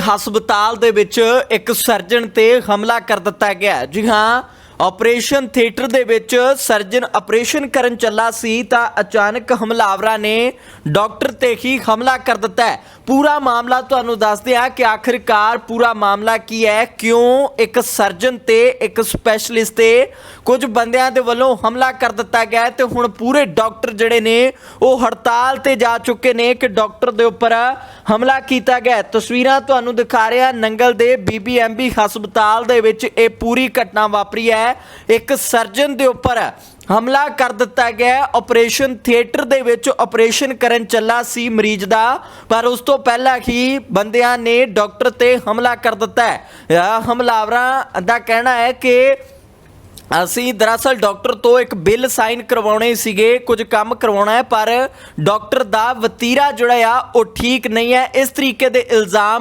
ਹਸਪਤਾਲ ਦੇ ਵਿੱਚ ਇੱਕ ਸਰਜਨ ਤੇ ਹਮਲਾ ਕਰ ਦਿੱਤਾ ਗਿਆ ਜੀ ਹਾਂ ਆਪਰੇਸ਼ਨ ਥੀਏਟਰ ਦੇ ਵਿੱਚ ਸਰਜਨ ਆਪਰੇਸ਼ਨ ਕਰਨ ਚੱਲਾ ਸੀ ਤਾਂ ਅਚਾਨਕ ਹਮਲਾਵਰਾਂ ਨੇ ਡਾਕਟਰ ਤੇ ਹੀ ਹਮਲਾ ਕਰ ਦਿੱਤਾ ਹੈ। ਪੂਰਾ ਮਾਮਲਾ ਤੁਹਾਨੂੰ ਦੱਸਦੇ ਆ ਕਿ ਆਖਿਰਕਾਰ ਪੂਰਾ ਮਾਮਲਾ ਕੀ ਹੈ। ਕਿਉਂ ਇੱਕ ਸਰਜਨ ਤੇ ਇੱਕ ਸਪੈਸ਼ਲਿਸਟ ਤੇ ਕੁਝ ਬੰਦਿਆਂ ਦੇ ਵੱਲੋਂ ਹਮਲਾ ਕਰ ਦਿੱਤਾ ਗਿਆ ਹੈ ਤੇ ਹੁਣ ਪੂਰੇ ਡਾਕਟਰ ਜਿਹੜੇ ਨੇ ਉਹ ਹੜਤਾਲ ਤੇ ਜਾ ਚੁੱਕੇ ਨੇ ਕਿ ਡਾਕਟਰ ਦੇ ਉੱਪਰ ਹਮਲਾ ਕੀਤਾ ਗਿਆ ਤਸਵੀਰਾਂ ਤੁਹਾਨੂੰ ਦਿਖਾ ਰਿਹਾ ਨੰਗਲ ਦੇ ਬੀਬੀਐਮਬੀ ਹਸਪਤਾਲ ਦੇ ਵਿੱਚ ਇਹ ਪੂਰੀ ਘਟਨਾ ਵਾਪਰੀ ਹੈ। ਇੱਕ ਸਰਜਨ ਦੇ ਉੱਪਰ ਹਮਲਾ ਕਰ ਦਿੱਤਾ ਗਿਆ ਆਪਰੇਸ਼ਨ ਥੀਏਟਰ ਦੇ ਵਿੱਚ ਆਪਰੇਸ਼ਨ ਕਰਨ ਚੱਲਾ ਸੀ ਮਰੀਜ਼ ਦਾ। ਪਰ ਉਸ ਤੋਂ ਪਹਿਲਾਂ ਹੀ ਬੰਦਿਆਂ ਨੇ ਡਾਕਟਰ ਤੇ ਹਮਲਾ ਕਰ ਦਿੱਤਾ ਹੈ। ਹਮਲਾਵਰਾਂ ਦਾ ਕਹਿਣਾ ਹੈ ਕਿ ਅਸੀਂ ਦਰਅਸਲ ਡਾਕਟਰ ਤੋਂ ਇੱਕ ਬਿੱਲ ਸਾਈਨ ਕਰਵਾਉਣੇ ਸੀਗੇ, ਕੁਝ ਕੰਮ ਕਰਵਾਉਣਾ ਹੈ, ਪਰ ਡਾਕਟਰ ਦਾ ਵਤੀਰਾ ਜਿਹੜਾ ਆ, ਉਹ ਠੀਕ ਨਹੀਂ ਹੈ। ਇਸ ਤਰੀਕੇ ਦੇ ਇਲਜ਼ਾਮ